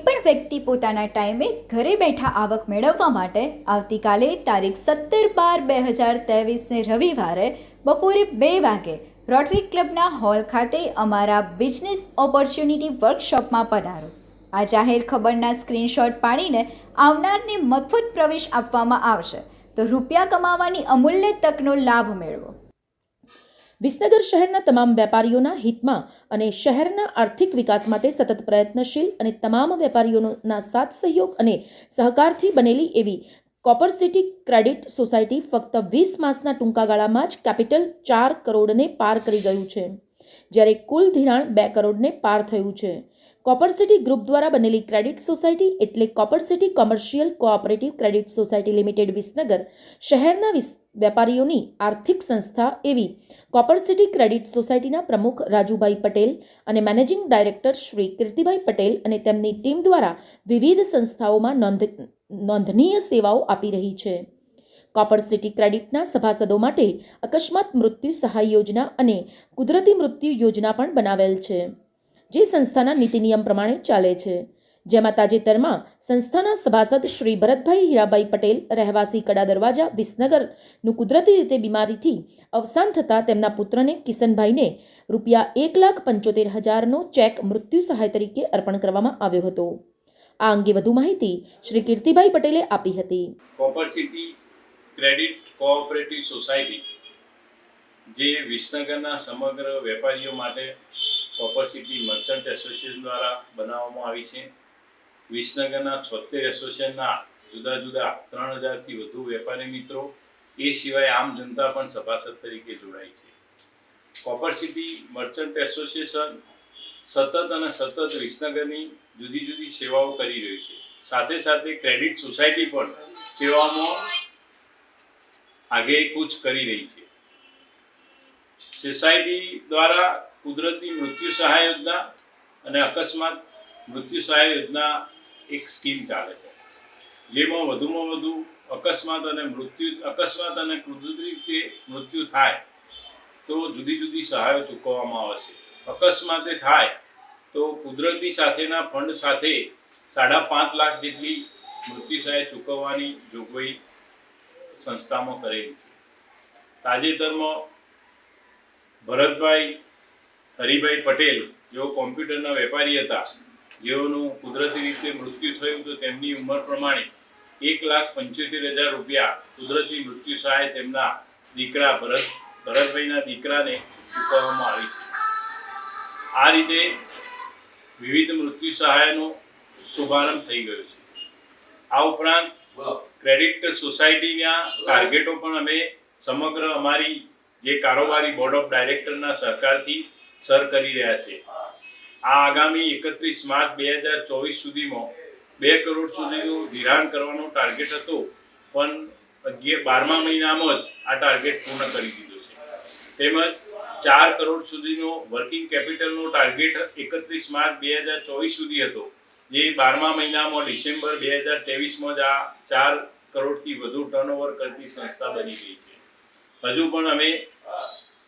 વ્યક્તિ પોતાના ટાઈમે ઘરે બેઠા આવક મેળવવા માટે આવતીકાલે તારીખ સત્તર બાર બે હજાર ત્રેવીસને રવિવારે બપોરે બે વાગે રોટરી ક્લબના હોલ ખાતે અમારા બિઝનેસ ઓપોર્ચ્યુનિટી વર્કશોપમાં પધારો. આ જાહેર ખબરના સ્ક્રીનશોટ પાડીને આવનારને મફત પ્રવેશ આપવામાં આવશે. તો રૂપિયા કમાવાની અમૂલ્ય તકનો લાભ મેળવો. વિસનગર શહેરના તમામ વેપારીઓના હિતમાં અને શહેરના આર્થિક વિકાસ માટે સતત પ્રયત્નશીલ અને તમામ વેપારીઓના સાથ સહયોગ અને સહકારથી બનેલી એવી કોપર સિટી ક્રેડિટ સોસાયટી ફક્ત વીસ માસના ટૂંકા ગાળામાં જ કેપિટલ ચાર કરોડને પાર કરી ગયું છે. જ્યારે કુલ ધિરાણ બે કરોડને પાર થયું છે. કોપર સિટી ગ્રુપ દ્વારા બનેલી ક્રેડિટ સોસાયટી એટલે copper city commercial cooperative credit society limited Visnagar શહેરના વેપારીઓની આર્થિક સંસ્થા એવી. કોપર સિટી ક્રેડિટ સોસાયટીના પ્રમુખ રાજુભાઈ પટેલ અને મેનેજિંગ ડાયરેક્ટર શ્રી કીર્તિભાઈ પટેલ અને તેમની ટીમ દ્વારા વિવિધ સંસ્થાઓમાં નોંધ, નોંધનીય સેવાઓ આપી રહી છે. કોપર સિટી ક્રેડિટના સભાસદો માટે અકસ્માત મૃત્યુ સહાય યોજના અને કુદરતી મૃત્યુ યોજના પણ બનાવેલ છે. જે સંસ્થાના નીતિ નિયમ પ્રમાણે ચાલે છે. જેમાં તાજેતરમાં સંસ્થાના સભાસદ શ્રી ભરતભાઈ હીરાભાઈ પટેલ, રહેવાસી કડા દરવાજા વિસનગરનું કુદરતી રીતે બીમારીથી અવસાન થતાં તેમના પુત્રને કિશનભાઈને રૂપિયા એક લાખ પંચોતેર હજારનો ચેક મૃત્યુ સહાય તરીકે અર્પણ કરવામાં આવ્યો હતો. આ અંગે વધુ માહિતી શ્રી કીર્તિભાઈ પટેલે આપી હતી. Copper city credit cooperative society, જે વિસનગરના સમગ્ર વેપારીઓ માટે કોપર સિટી મર્ચન્ટ એસોસિએશન દ્વારા બનાવવામાં આવી છે. વિસનગરના છોતેર એસોસિએશનના જુદા જુદા ત્રણ હજારથી વધુ વેપારી મિત્રો, એ સિવાય આમ જનતા પણ સભાસદ તરીકે જોડાય છે. કોપર સિટી મર્ચન્ટ એસોસિએશન સતત અને સતત વિસનગરની જુદી જુદી સેવાઓ કરી રહ્યું છે. સાથે સાથે ક્રેડિટ સોસાયટી પણ સેવામાં આગે કૂચ કરી રહી છે. સોસાયટી દ્વારા કુદરતી મૃત્યુ સહાય યોજના અને અકસ્માત મૃત્યુ સહાય યોજના એક સ્કીમ ચાલે છે. જેમાં વધુમાં વધુ અકસ્માત અને મૃત્યુ, અકસ્માત અને કુદરતી રીતે મૃત્યુ થાય તો જુદી જુદી સહાયો ચૂકવવામાં આવશે અકસ્માતે થાય તો કુદરતી સાથેના ફંડ સાથે સાડા પાંચ લાખ જેટલી મૃત્યુ સહાય ચૂકવવાની જોગવાઈ સંસ્થામાં કરેલી છે. તાજેતરમાં ભરતભાઈ હરિભાઈ પટેલ, જેઓ કોમ્પ્યુટરના વેપારી હતા, જેઓનું કુદરતી રીતે મૃત્યુ થયું તો તેમની ઉંમર પ્રમાણે એક લાખ પંચોતેર હજાર રૂપિયા કુદરતી મૃત્યુ સહાય તેમના દીકરા ભરત, ભરતભાઈના દીકરાને ચૂકવવામાં આવી છે. આ રીતે વિવિધ મૃત્યુ સહાયનો શુભારંભ થઈ ગયો છે. આ ઉપરાંત ક્રેડિટ સોસાયટીના ટાર્ગેટો પણ અમે સમગ્ર અમારી જે કારોબારી બોર્ડ ઓફ ડાયરેક્ટરના સહકારથી સર કરી રહ્યા છે. આ આગામી એકત્રીસ માર્ચ બે હજાર ચોવીસ સુધીમાં બે કરોડ સુધીનું ધિરાણ કરવાનો ટાર્ગેટ હતો, પણ બારમા મહિનામાં જ આ ટાર્ગેટ પૂર્ણ કરી દીધો છે. તેમજ ચાર કરોડ સુધીનો વર્કિંગ કેપિટલનો ટાર્ગેટ એકત્રીસ માર્ચ બે હજાર ચોવીસ સુધી હતો, જે બારમા મહિનામાં ડિસેમ્બર બે હજાર ત્રેવીસમાં જ આ ચાર કરોડથી વધુ ટર્નઓવર કરતી સંસ્થા બની ગઈ છે. હજુ પણ અમે